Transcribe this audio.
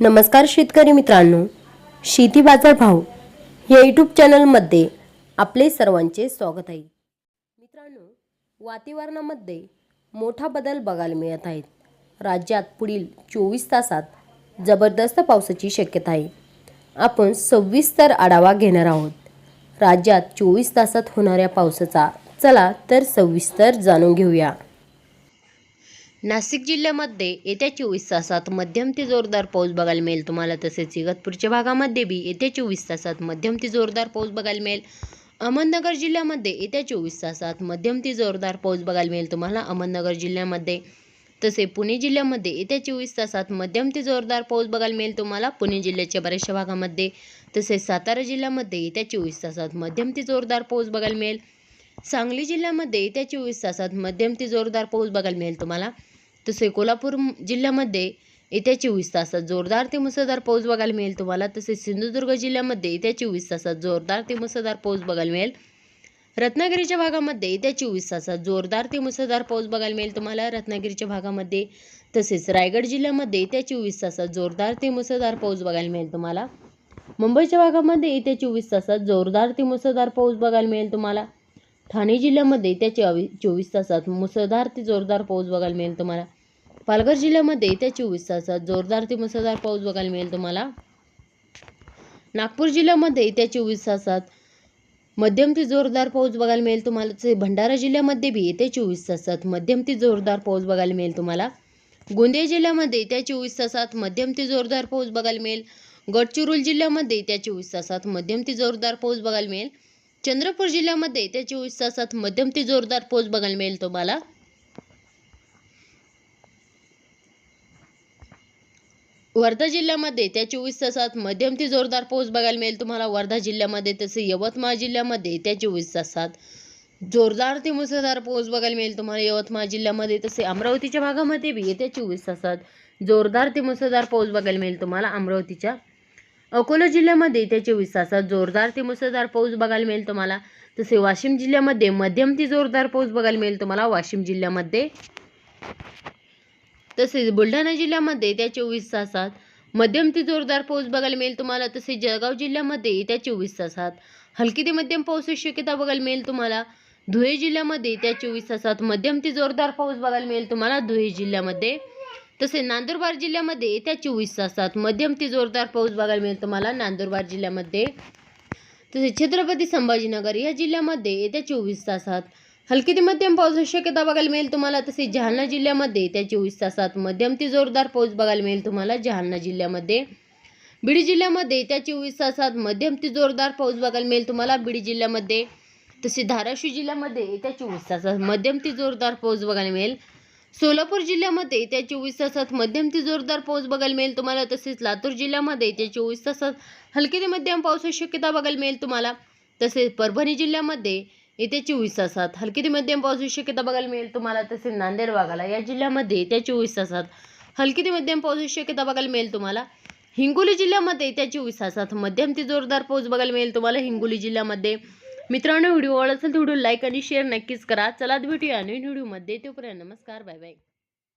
नमस्कार शेतकरी मित्रांनो शेती बाजार भाव या यूट्यूब चॅनलमध्ये आपले सर्वांचे स्वागत आहे. मित्रांनो वातावरणामध्ये मोठा बदल बघायला मिळत आहेत राज्यात पुढील चोवीस तासात जबरदस्त पावसाची शक्यता आहे. आपण सविस्तर आढावा घेणार आहोत. राज्यात चोवीस तासात होणाऱ्या पावसाचा चला तर सविस्तर जाणून घेऊया. नाशिक जिल्ह्यामध्ये येत्या चोवीस तासात मध्यम ते जोरदार पाऊस बघायला मिळेल. तुम्हाला तसेच इगतपूरच्या भागामध्ये बी येत्या चोवीस तासात मध्यम ते जोरदार पाऊस बघायला मिळेल. अहमदनगर जिल्ह्यामध्ये येत्या चोवीस तासात मध्यम ते जोरदार पाऊस बघायला मिळेल तुम्हाला. अहमदनगर जिल्ह्यामध्ये तसे पुणे जिल्ह्यामध्ये येत्या चोवीस तासात मध्यम ते जोरदार पाऊस बघायला मिळेल तुम्हाला. पुणे जिल्ह्याच्या बऱ्याचशा भागामध्ये तसेच सातारा जिल्ह्यामध्ये येत्या चोवीस तासात मध्यम ते जोरदार पाऊस बघायला मिळेल. सांगली जिल्ह्यामध्ये येत्या चोवीस तासात मध्यम ते जोरदार पाऊस बघायला मिळेल तुम्हाला. तसे कोल्हापूर जिल्ह्यामध्ये येत्या चोवीस तासात जोरदार ते मुसळधार पाऊस बघायला मिळेल तुम्हाला. तसेच सिंधुदुर्ग जिल्ह्यामध्ये येत्या चोवीस तासात जोरदार ते मुसळधार पाऊस बघायला मिळेल. रत्नागिरीच्या भागामध्ये येत्या चोवीस तासात जोरदार ते मुसळधार पाऊस बघायला मिळेल तुम्हाला. रत्नागिरीच्या भागामध्ये तसेच रायगड जिल्ह्यामध्ये येत्या चोवीस तासात जोरदार ते मुसळधार पाऊस बघायला मिळेल तुम्हाला. मुंबईच्या भागामध्ये येत्या चोवीस तासात जोरदार ते मुसळधार पाऊस बघायला मिळेल तुम्हाला. ठाणे जिल्ह्यामध्ये येत्या चोवीस चोवीस तासात मुसळधार ते जोरदार पाऊस बघायला मिळेल तुम्हाला. पालघर जिल्ह्यामध्ये येत्या चोवीस तासात जोरदार ते मुसळधार पाऊस बघायला मिळेल तुम्हाला. नागपूर जिल्ह्यामध्ये येत्या चोवीस तासात मध्यम ते जोरदार पाऊस बघायला मिळेल तुम्हाला. भंडारा जिल्ह्यामध्ये बी येत्या चोवीस तासात मध्यम ते जोरदार पाऊस बघायला मिळेल तुम्हाला. गोंदिया जिल्ह्यामध्ये येत्या चोवीस तासात मध्यम ते जोरदार पाऊस बघायला मिळेल. गडचिरोली जिल्ह्यामध्ये येत्या चोवीस तासात मध्यम ते जोरदार पाऊस बघायला मिळेल. चंद्रपूर जिल्ह्यामध्ये येत्या चोवीस तासात मध्यम ते जोरदार पाऊस बघायला मिळेल तुम्हाला. वर्धा जिल्ह्यामध्ये त्या चोवीस तासात मध्यम ते जोरदार पाऊस बघायला मिळेल तुम्हाला. वर्धा जिल्ह्यामध्ये तसे यवतमाळ जिल्ह्यामध्ये त्या चोवीस तासात जोरदार ते मुसळधार पाऊस बघायला मिळेल तुम्हाला. यवतमाळ जिल्ह्यामध्ये तसे अमरावतीच्या भागामध्ये बी येत्या चोवीस तासात जोरदार ते मुसळधार पाऊस बघायला मिळेल तुम्हाला. अमरावतीच्या अकोला जिल्ह्यामध्ये येत्या चोवीस तासात जोरदार ते मुसळधार पाऊस बघायला मिळेल तुम्हाला. तसे वाशिम जिल्ह्यामध्ये मध्यम ते जोरदार पाऊस बघायला मिळेल तुम्हाला. वाशिम जिल्ह्यामध्ये तसेच बुलढाणा जिल्ह्यामध्ये येत्या चोवीस तासात मध्यम ते जोरदार पाऊस बघायला मिळेल तुम्हाला तसेच जळगाव जिल्ह्यामध्ये येत्या चोवीस तासात. हलकी ते मध्यम पावसाची शक्यता बघायला मिळेल तुम्हाला. धुळे जिल्ह्यामध्ये येत्या चोवीस तासात मध्यम ते जोरदार पाऊस बघायला मिळेल तुम्हाला धुळे जिल्ह्यामध्ये. तसेच नांदुरबार जिल्ह्यामध्ये येत्या चोवीस तासात मध्यम ते जोरदार पाऊस बघायला मिळेल तुम्हाला नांदुरबार जिल्ह्यामध्ये. तसेच छत्रपती संभाजीनगर या जिल्ह्यामध्ये येत्या चोवीस तासात हलकी ते मध्यम पावसाची शक्यता बघायला मिळेल तुम्हाला तसेच जालना जिल्ह्यामध्ये त्या चोवीस तासात मध्यम ते जोरदार पाऊस बघायला मिळेल तुम्हाला जालना जिल्ह्यामध्ये. बीड जिल्ह्यामध्ये त्या चोवीस तासात मध्यम ते जोरदार पाऊस बघायला मिळेल तुम्हाला बीड जिल्ह्यामध्ये. तसेच धाराशिव जिल्ह्यामध्ये येत्या चोवीस तासात मध्यम ते जोरदार पाऊस बघायला मिळेल. सोलापूर जिल्ह्यामध्ये येत्या चोवीस तासात मध्यम ते जोरदार पाऊस बघायला मिळेल तुम्हाला. तसेच लातूर जिल्ह्यामध्ये येत्या चोवीस तासात हलके ते मध्यम पावसाची शक्यता बघायला मिळेल तुम्हाला. तसेच परभणी जिल्ह्यामध्ये येत्या चोवीस तासात. हलकी ते मध्यम पावसाची शक्यता बघायला मिळेल तुम्हाला तसेच नांदेड वाघाला. या जिल्ह्यामध्ये येत्या चोवीस तासात. हलकी ते मध्यम पावसाची शक्यता बघायला मिळेल तुम्हाला. हिंगोली जिल्ह्यामध्ये येत्या चोवीस तासात. मध्यम ते जोरदार पाऊस बघायला मिळेल तुम्हाला हिंगोली जिल्ह्यामध्ये. मित्रांनो व्हिडिओ आवडला असेल तर व्हिडिओ लाईक आणि शेअर नक्कीच करा. चला भेटूया नवीन व्हिडिओमध्ये. तोपर्यंत नमस्कार बाय बाय